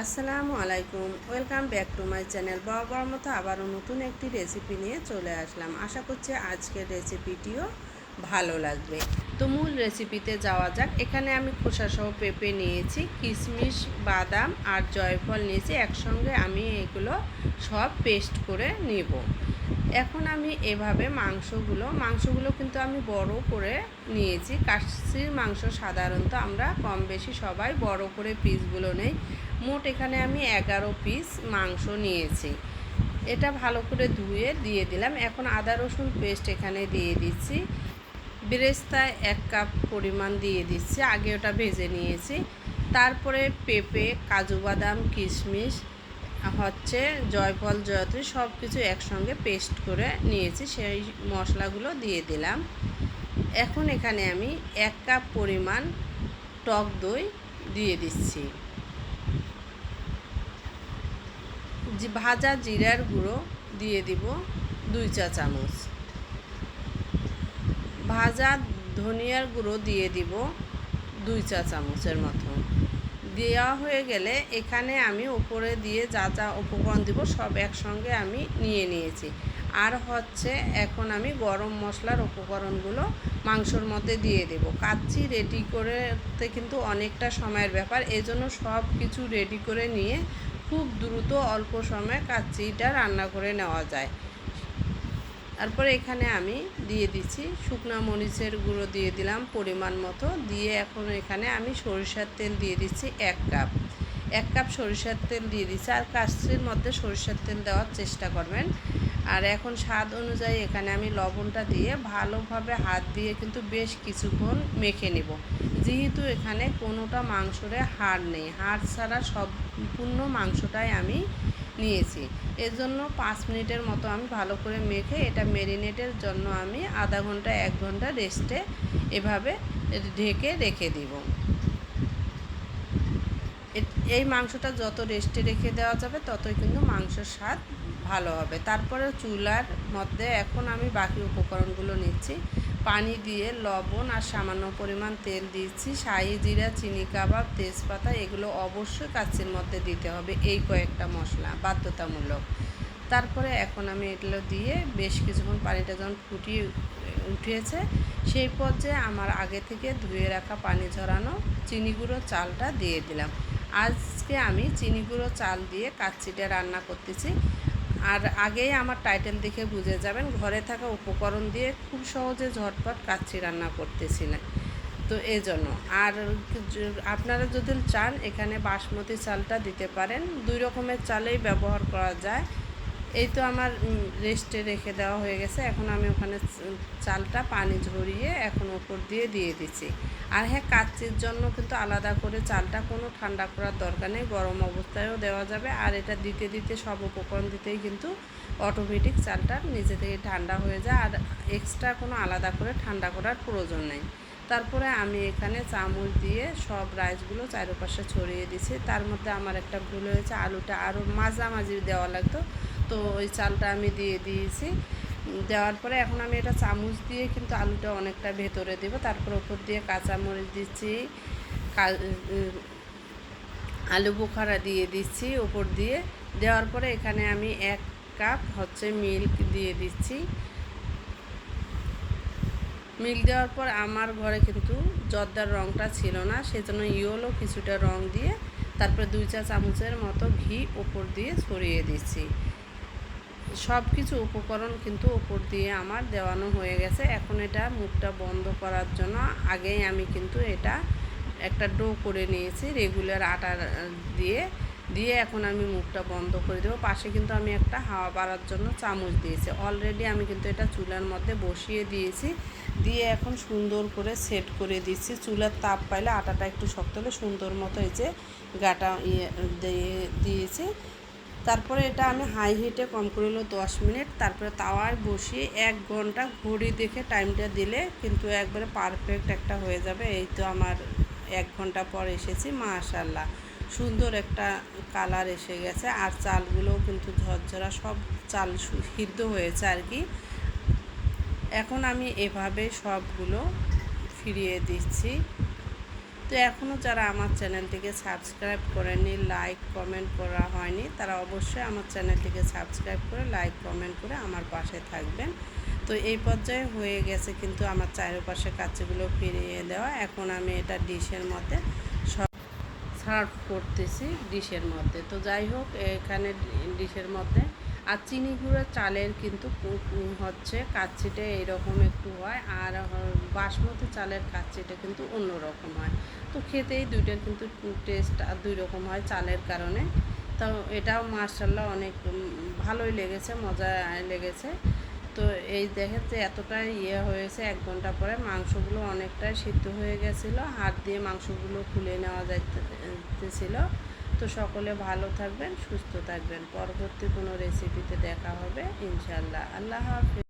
আসসালামু আলাইকুম। Welcome back to my channel বরাবর মতো আবারও নতুন একটি রেসিপি নিয়ে চলে আসলাম। আশা করছি আজকের রেসিপিটিও ভালো লাগবে। তো মূল রেসিপিতে যাওয়া যাক। এখানে আমি খোসাসহ পেঁপে নিয়েছি, কিশমিশ, বাদাম আর জয়ফল নিয়েছি। একসঙ্গে আমি এগুলো সব পেস্ট করে নিব। এখন আমি এভাবে মাংসগুলো মাংসগুলো কিন্তু আমি বড় করে নিয়েছি। কাশির মাংস সাধারণত আমরা কম বেশি সবাই বড় করে পিসগুলো নেই। মোট এখানে আমি এগারো পিস মাংস নিয়েছি। এটা ভালো করে ধুয়ে দিয়ে দিলাম। এখন আদা রসুন পেস্ট এখানে দিয়ে দিচ্ছি। বেরেস্তায় এক কাপ পরিমাণ দিয়ে দিচ্ছি। আগে ওটা ভেজে নিয়েছি। তারপরে পেঁপে, কাজু বাদাম, কিশমিশ, হচ্ছে জয়ফল, জয়ত্রী সব কিছু একসঙ্গে পেস্ট করে নিয়েছি। সেই মশলাগুলো দিয়ে দিলাম। এখন এখানে আমি এক কাপ পরিমাণ টক দই দিয়ে দিচ্ছি। ভাজা জিরার গুঁড়ো দিয়ে দিব দুই চা চামচ। ভাজা ধনিয়ার গুঁড়ো দিয়ে দিব দুই চা চামচের মতো। দেওয়া হয়ে গেলে এখানে আমি উপরে দিয়ে যা যা উপকরণ দিব সব একসঙ্গে আমি নিয়ে নিয়েছি। আর হচ্ছে এখন আমি গরম মশলার উপকরণগুলো মাংসর মধ্যে দিয়ে দেব। কাচ্চি রেডি করতে কিন্তু অনেকটা সময়ের ব্যাপার, এজন্য সব কিছু রেডি করে নিয়ে খুব দ্রুত অল্প সময়ে কাচ্চিটা রান্না করে নেওয়া যায়। তারপরে এখানে আমি দিয়ে দিচ্ছি শুকনো মরিচের গুঁড়ো দিয়ে দিলাম পরিমাণ মতো। দিয়ে এখন এখানে আমি সরিষার তেল দিয়ে দিচ্ছি এক কাপ। এক কাপ সরিষার তেল দিয়ে দিচ্ছি। আর কাশ্রির মধ্যে সরিষার তেল দেওয়ার চেষ্টা করবেন। আর এখন স্বাদ অনুযায়ী এখানে আমি লবণটা দিয়ে ভালোভাবে হাত দিয়ে কিন্তু বেশ কিছুক্ষণ মেখে নেব। যেহেতু এখানে কোনোটা মাংসরে হাড় নেই, হাড় ছাড়া সম্পূর্ণ মাংসটাই আমি নিয়েছি। এর জন্য পাঁচ মিনিটের মতো আমি ভালো করে মেখে এটা মেরিনেটের জন্য আমি আধা ঘণ্টা, এক ঘণ্টা রেস্টে এভাবে ঢেকে রেখে দিব। এই মাংসটা যত রেস্টে রেখে দেওয়া যাবে ততই কিন্তু মাংসের স্বাদ ভালো হবে। তারপরে চুলার মধ্যে এখন আমি বাকি উপকরণগুলো নিচ্ছি। পানি দিয়ে লবণ আর সামান্য পরিমাণ তেল দিচ্ছি। শাহি জিরা, চিনি কাবাব, তেজপাতা এগুলো অবশ্যই কাচ্চির মধ্যে দিতে হবে এই কয়েকটা মশলা বাধ্যতামূলক। তারপরে এখন আমি এগুলো দিয়ে বেশ কিছুক্ষণ পানিটা যখন ফুটিয়ে উঠিয়েছে সেই পর্যায়ে আমার আগে থেকে ধুয়ে রাখা পানি ঝরানো চিনি গুঁড়ো চালটা দিয়ে দিলাম। আজকে আমি চিনি গুঁড়ো চাল দিয়ে কাচ্চিটা রান্না করতেছি। আর আগেই আমার টাইটেল দেখে বুঝে যাবেন, ঘরে থাকা উপকরণ দিয়ে খুব সহজে ঝটপট কাচ্ছি রান্না করতেছি না। তো এই জন্য। আর আপনারা যদি চান, এখানে বাসমতি চালটা দিতে পারেন। দুই রকমের চালেই ব্যবহার করা যায়। এই তো আমার রেস্টে রেখে দেওয়া হয়ে গেছে। এখন আমি ওখানে চালটা পানি ঝরিয়ে এখন ওপর দিয়ে দিয়ে দিচ্ছি। আর হ্যাঁ কাচ্চির জন্য কিন্তু আলাদা করে চালটা কোনো ঠান্ডা করার দরকার নেই, গরম অবস্থায়ও দেওয়া যাবে। আর এটা দিতে দিতে সব উপকরণ দিতেই কিন্তু অটোমেটিক চালটা নিজে থেকে ঠান্ডা হয়ে যায়। আর এক্সট্রা কোনো আলাদা করে ঠান্ডা করার প্রয়োজন নেই। তারপরে আমি এখানে চামচ দিয়ে সব রাইসগুলো চারপাশে ছড়িয়ে দিছি তার মধ্যে আমার একটা ভুল হয়েছে, আলুটা আরও মাঝামাঝি দেওয়া লাগতো। তো ওই চালটা আমি দিয়ে দিয়েছি। দেওয়ার পরে এখন আমি এটা চামচ দিয়ে কিন্তু আলুটা অনেকটা ভেতরে দেবো। তারপর ওপর দিয়ে কাঁচামরিচ দিচ্ছি আলু বোখারা দিয়ে দিচ্ছি ওপর দিয়ে। দেওয়ার পরে এখানে আমি এক কাপ হচ্ছে মিল্ক দিয়ে দিচ্ছি। মিল্ক দেওয়ার পর আমার ঘরে কিন্তু জর্দার রঙটা ছিল না, সেজন্য ইয়েলো কিছুটা রং দিয়ে তারপরে দুই চা চামচের মতো ঘি ওপর দিয়ে ছড়িয়ে দিচ্ছি। সব কিছু উপকরণ কিন্তু উপর দিয়ে আমার দেওয়ানো হয়ে গেছে। এখন এটা মুখটা বন্ধ করার জন্য আগেই আমি কিন্তু এটা একটা ডো করে নিয়েছি রেগুলার আটা দিয়ে। দিয়ে এখন আমি মুখটা বন্ধ করে দেবো। পাশে কিন্তু আমি একটা হাওয়া বাড়ার জন্য চামচ দিয়েছি। অলরেডি আমি কিন্তু এটা চুলার মধ্যে বসিয়ে দিয়েছি। দিয়ে এখন সুন্দর করে সেট করে দিচ্ছি। চুলার তাপ পাইলে আটাটা একটু শক্ত হলে সুন্দর মতো এই যে গাটা ইয়ে দিয়ে দিয়েছি। তারপরে এটা আমি হাই হিটে কম করে হলো দশ মিনিট। তারপরে তাওয়ায় বসিয়ে এক ঘণ্টা ঘড়ি দেখে টাইমটা দিলে কিন্তু একবারে পারফেক্ট একটা হয়ে যাবে। এই তো আমার এক ঘণ্টা পর এসেছি মাশাল্লাহ সুন্দর একটা কালার এসে গেছে। আর চালগুলোও কিন্তু ঝরঝরা, সব চাল সিদ্ধ হয়েছে আর কি। এখন আমি এভাবে সবগুলো ফিরিয়ে দিচ্ছি। তো এখনও যারা আমার চ্যানেলটিকে সাবস্ক্রাইব করেনি লাইক কমেন্ট করা হয়নি, তারা অবশ্যই আমার চ্যানেলটিকে সাবস্ক্রাইব করে লাইক কমেন্ট করে আমার পাশে থাকবেন। তো এই পর্যায়ে হয়ে গেছে কিন্তু আমার চারপাশে কাচ্চিগুলো ফিরিয়ে দেওয়া। এখন আমি এটা ডিশের মধ্যে সার্ভ করতেছি ডিশের মধ্যে। তো যাই হোক, এখানে ডিশের মধ্যে আর চিনি গুঁড়ো চালের কিন্তু হচ্ছে কাচ্চিটা এইরকম একটু হয়, আর বাসমতি চালের কাচ্চিটা কিন্তু অন্যরকম হয়। তো খেতেই দুইটার কিন্তু টেস্ট আর দুই রকম হয় চালের কারণে। তো এটাও মার্শাল্লাহ অনেক ভালোই লেগেছে মজা লেগেছে। তো এই দেখেন যে এতটাই ইয়ে হয়েছে, এক ঘণ্টা পরে মাংসগুলো অনেকটাই সিদ্ধ হয়ে গেছিল, হাত দিয়ে মাংসগুলো খুলে নেওয়া যাইতেছিল তো সকলে ভালো থাকবেন সুস্থ থাকবেন। পরবর্তী কোনো রেসিপিতে দেখা হবে ইনশাল্লাহ আল্লাহ হাফেজ।